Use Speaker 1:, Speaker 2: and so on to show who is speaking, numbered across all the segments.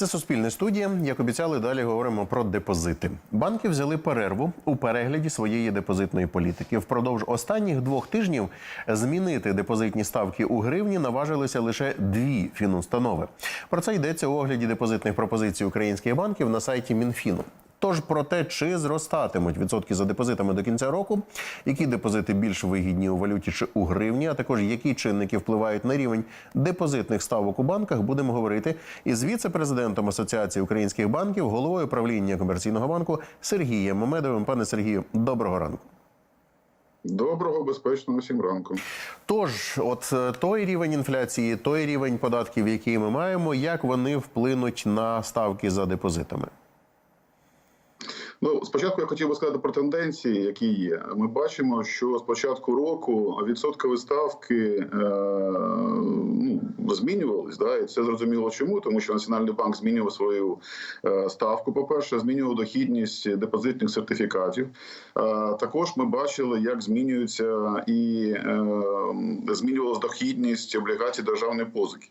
Speaker 1: Це суспільне студія. Як обіцяли, далі говоримо про депозити. Банки взяли перерву у перегляді своєї депозитної політики. Впродовж останніх двох тижнів змінити депозитні ставки у гривні наважилися лише дві фінустанови. Про це йдеться у огляді депозитних пропозицій українських банків на сайті Мінфіну. Тож про те, чи зростатимуть відсотки за депозитами до кінця року, які депозити більш вигідні у валюті чи у гривні, а також які чинники впливають на рівень депозитних ставок у банках, будемо говорити із віце-президентом Асоціації українських банків, головою правління комерційного банку Сергієм Мамедовим. Пане Сергію, доброго ранку.
Speaker 2: Доброго, безпечного всім ранку.
Speaker 1: Тож, от е, той рівень інфляції, той рівень податків, який ми маємо, як вони вплинуть на ставки за депозитами?
Speaker 2: Ну, спочатку я хотів би сказати про тенденції, які є. Ми бачимо, що з початку року відсоткові ставки е, ну, змінювались. Да? І це зрозуміло чому, тому що Національний банк змінював свою е, ставку. По перше, змінював дохідність депозитних сертифікатів. Е, також ми бачили, як змінюється і е, змінювалась дохідність облігацій державної позики.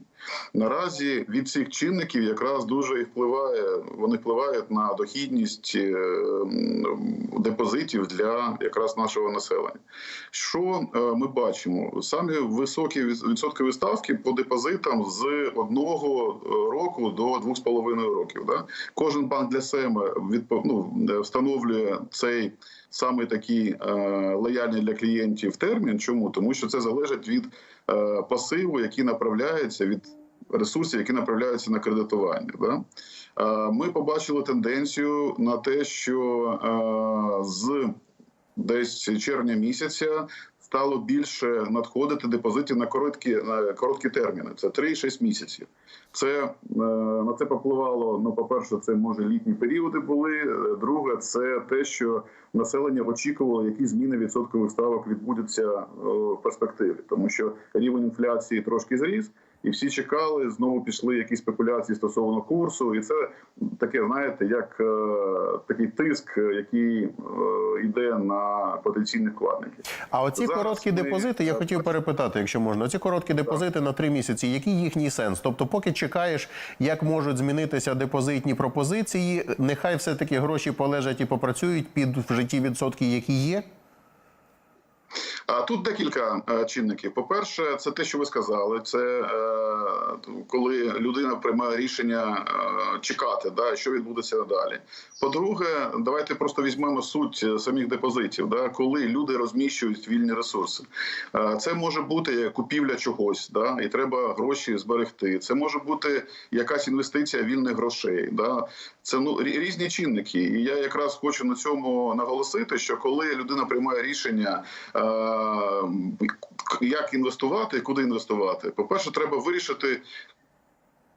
Speaker 2: Наразі від цих чинників якраз дуже і впливає. Вони впливають на дохідність. е, депозитів для якраз нашого населення. Що е, ми бачимо? Самі високі відсоткові ставки по депозитам з одного е, року до двох з половиною років. Да? Кожен банк для себе ну, встановлює цей саме такий е, лояльний для клієнтів термін. Чому? Тому що це залежить від пасиву, який направляється від ресурсів, які направляються на кредитування. Да? Е, Ми побачили тенденцію на те, що е, з десь червня місяця стало більше надходити депозитів на короткі на короткі терміни. Це 3-6 місяців. Це е, на це попливало. Ну, по перше, це може літні періоди були. Е, Друге, це те, що населення очікувало, які зміни відсоткових ставок відбудуться е, в перспективі, тому що рівень інфляції трошки зріс. І всі чекали, знову пішли якісь спекуляції стосовно курсу, і це таке, знаєте, як е, такий тиск, який е, йде на потенційних вкладників.
Speaker 1: А оці
Speaker 2: Зараз
Speaker 1: короткі
Speaker 2: ми-
Speaker 1: депозити, я хотів перепитати, якщо можна. Оці короткі депозити на три місяці, який їхній сенс? Тобто, поки чекаєш, як можуть змінитися депозитні пропозиції, нехай все таки гроші полежать і попрацюють під в житті відсотки, які є.
Speaker 2: Тут декілька е, чинників. По-перше, це те, що ви сказали. Це е, коли людина приймає рішення е, чекати, що відбудеться надалі. По-друге, давайте просто візьмемо суть самих депозитів. Коли люди розміщують вільні ресурси, це може бути купівля чогось, да, і треба гроші зберегти. Це може бути якась інвестиція вільних грошей. Це ну різні чинники. І я якраз хочу на цьому наголосити, що коли людина приймає рішення. Е, як інвестувати і куди інвестувати? По-перше, треба вирішити,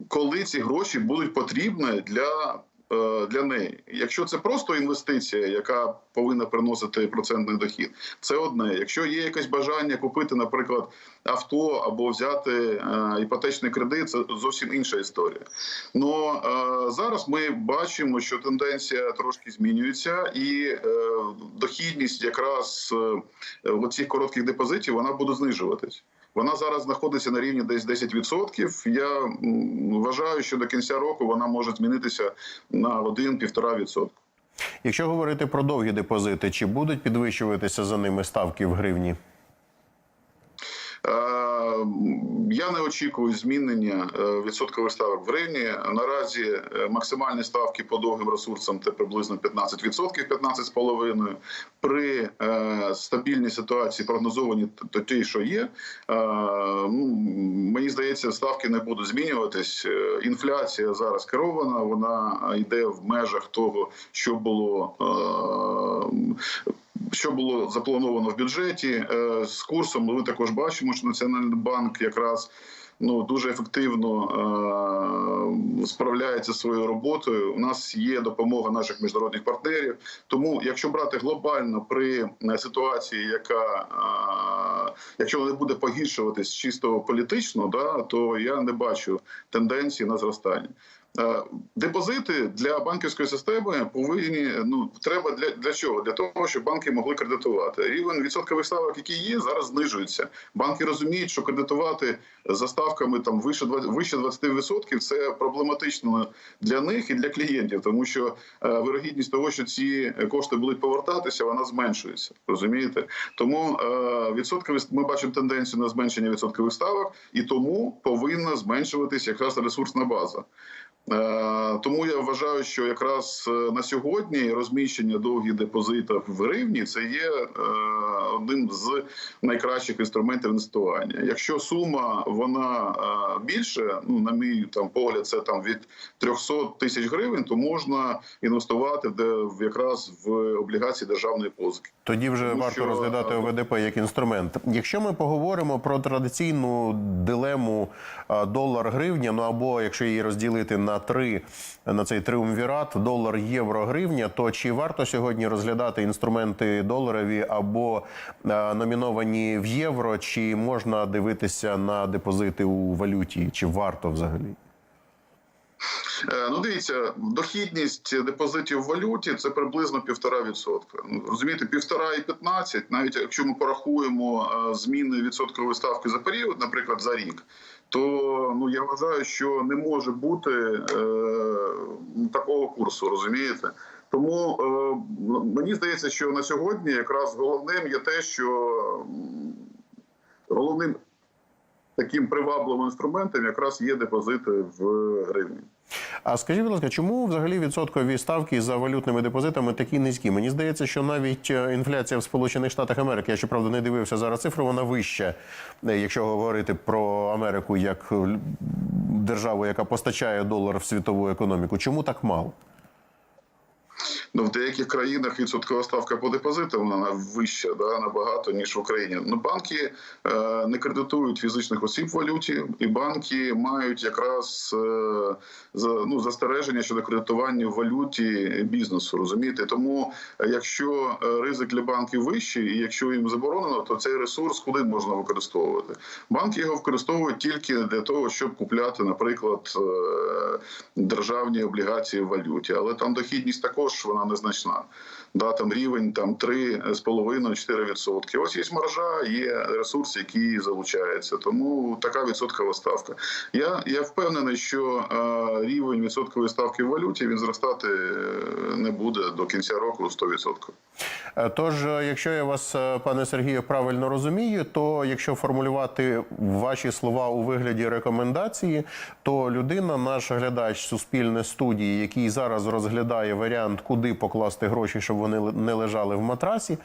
Speaker 2: коли ці гроші будуть потрібні для. Е, Для неї, якщо це просто інвестиція, яка повинна приносити процентний дохід, це одне. Якщо є якесь бажання купити, наприклад, авто або взяти е, іпотечний кредит, це зовсім інша історія. Ну е, зараз ми бачимо, що тенденція трошки змінюється, і дохідність якраз е, оцих коротких депозитів вона буде знижуватись. Вона зараз знаходиться на рівні десь 10%. Я вважаю, що до кінця року вона може змінитися на 1-1,5%.
Speaker 1: Якщо говорити про довгі депозити, чи будуть підвищуватися за ними ставки в гривні?
Speaker 2: Е, Я не очікую змінення е, відсоткових ставок в гривні. Наразі е, максимальні ставки по довгим ресурсам це приблизно 15%, 15,5%. При е, стабільній ситуації прогнозовані т- ті, що є. ну, Мені здається, ставки не будуть змінюватись. Інфляція зараз керована, вона йде в межах того, що було. Що було заплановано в бюджеті Е, з курсом? Ми також бачимо, що Національний банк якраз ну дуже ефективно е, справляється зі своєю роботою. У нас є допомога наших міжнародних партнерів. Тому, якщо брати глобально при е, ситуації, яка якщо не буде погіршуватись чисто політично, да то я не бачу тенденції на зростання. Е, Депозити для банківської системи повинні ну треба для, для чого? Для того, щоб банки могли кредитувати. Рівень відсоткових ставок, які є, зараз знижується. Банки розуміють, що кредитувати за ставками там вище 20, вище 20% – це проблематично для них і для клієнтів, тому що е, вирогідність того, що ці кошти будуть повертатися, вона зменшується. Розумієте? Тому е, відсоткові ми бачимо тенденцію на зменшення відсоткових ставок, і тому повинна зменшуватись якраз ресурсна база. Е, Тому я вважаю, що якраз е, на сьогодні розміщення довгих депозитів в гривні це є е, одним з найкращих інструментів інвестування. Якщо сума вона більше, ну на мій там погляд, це там від 300 тисяч гривень, то можна інвестувати де- в якраз в облігації державної позики.
Speaker 1: Тоді вже
Speaker 2: Тому
Speaker 1: варто
Speaker 2: що,
Speaker 1: розглядати ОВДП як інструмент. Якщо ми поговоримо про традиційну дилему е, долар-гривня, ну або якщо її розділити на три на цей триумвірат долар, євро, гривня, то чи варто сьогодні розглядати інструменти доларові або е, номіновані в євро, чи можна дивитися на депозити у валюті, чи варто взагалі?
Speaker 2: Е, Ну, дивіться, дохідність депозитів в валюті це приблизно півтора відсотка. Ну, Розумієте, півтора і 15, навіть якщо ми порахуємо е, зміни відсоткової ставки за період, наприклад, за рік, то ну я вважаю, що не може бути е, такого курсу, розумієте? Тому е, мені здається, що на сьогодні якраз головним є те, що головним таким привабливим інструментом якраз є депозити в гривні.
Speaker 1: А скажіть, будь ласка, чому взагалі відсоткові ставки за валютними депозитами такі низькі? Мені здається, що навіть е, інфляція в Сполучених Штатах Америки, я щоправда не дивився зараз цифру, вона вища, е, якщо говорити про Америку як державу, яка постачає долар в світову економіку. Чому так мало?
Speaker 2: Ну, в деяких країнах відсоткова ставка по депозитам вона вища да, набагато ніж в Україні. Ну, банки е, не кредитують фізичних осіб в валюті, і банки мають якраз е, за, ну, застереження щодо кредитування в валюті бізнесу. Розумієте? Тому, е, якщо е, ризик для банків вищий, і якщо їм заборонено, то цей ресурс куди можна використовувати? Банки його використовують тільки для того, щоб купляти, наприклад, е, державні облігації в валюті, але там дохідність також вона незначна. Да, там рівень там 3,5-4%. Ось є маржа, є ресурс, який залучається. Тому така відсоткова ставка. Я, я впевнений, що е, рівень відсоткової ставки в валюті він зростати е, не буде до кінця року 100%.
Speaker 1: Е, Тож, е, якщо я вас, пане Сергію, правильно розумію, то якщо формулювати ваші слова у вигляді рекомендації, то людина, наш глядач суспільне студії, який зараз розглядає варіант, куди покласти гроші, щоб вони не лежали в матрасі,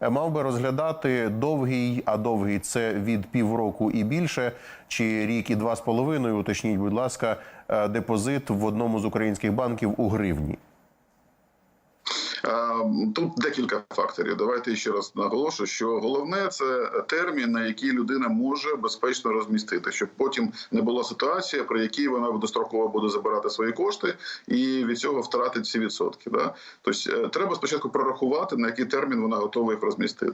Speaker 1: е, мав би розглядати довгий, а довгий це від півроку і більше, чи рік і два з половиною. Уточніть, будь ласка, е, депозит в одному з українських банків у гривні.
Speaker 2: Тут декілька факторів. Давайте ще раз наголошу, що головне це термін, на який людина може безпечно розмістити, щоб потім не була ситуація, при якій вона достроково буде забирати свої кошти і від цього втратить ці відсотки. Да? Тобто е, треба спочатку прорахувати, на який термін вона готова їх розмістити.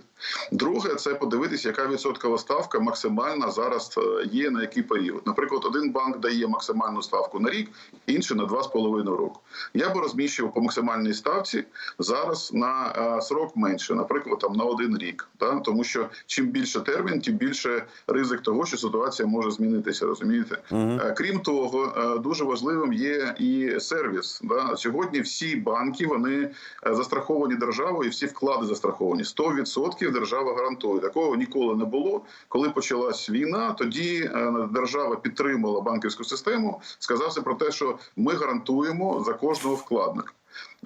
Speaker 2: Друге, це подивитися, яка відсоткова ставка максимальна зараз е, є на який період. Наприклад, один банк дає максимальну ставку на рік, інший на 2,5 року. Я би розміщував по максимальній ставці зараз на е, срок менше, наприклад, там на один рік. Да? Тому що чим більше термін, тим більше ризик того, що ситуація може змінитися. Розумієте? Е, Крім того, е, дуже важливим є і сервіс. Да? Сьогодні всі банки вони застраховані державою, і всі вклади застраховані. 100% держава гарантує. Такого ніколи не було. Коли почалась війна, тоді держава підтримала банківську систему, сказавши про те, що ми гарантуємо за кожного вкладника.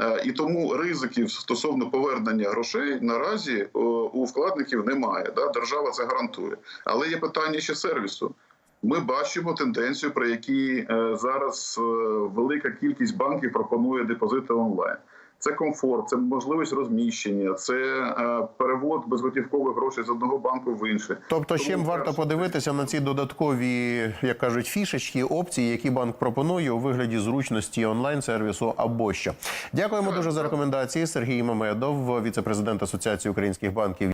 Speaker 2: Е, І тому ризиків стосовно повернення грошей наразі у вкладників немає. Держава це гарантує. Але є питання ще сервісу. Ми бачимо тенденцію, при якій е, зараз е, велика кількість банків пропонує депозити онлайн. Це комфорт, це можливість розміщення, це е, перевод безготівкових грошей з одного банку в інший.
Speaker 1: Тобто,
Speaker 2: Тому
Speaker 1: чим варто подивитися на ці додаткові, як кажуть, фішечки, опції, які банк пропонує у вигляді зручності онлайн-сервісу або що. Дякуємо дуже за рекомендації. Сергій Мамедов, віце-президент Асоціації українських банків.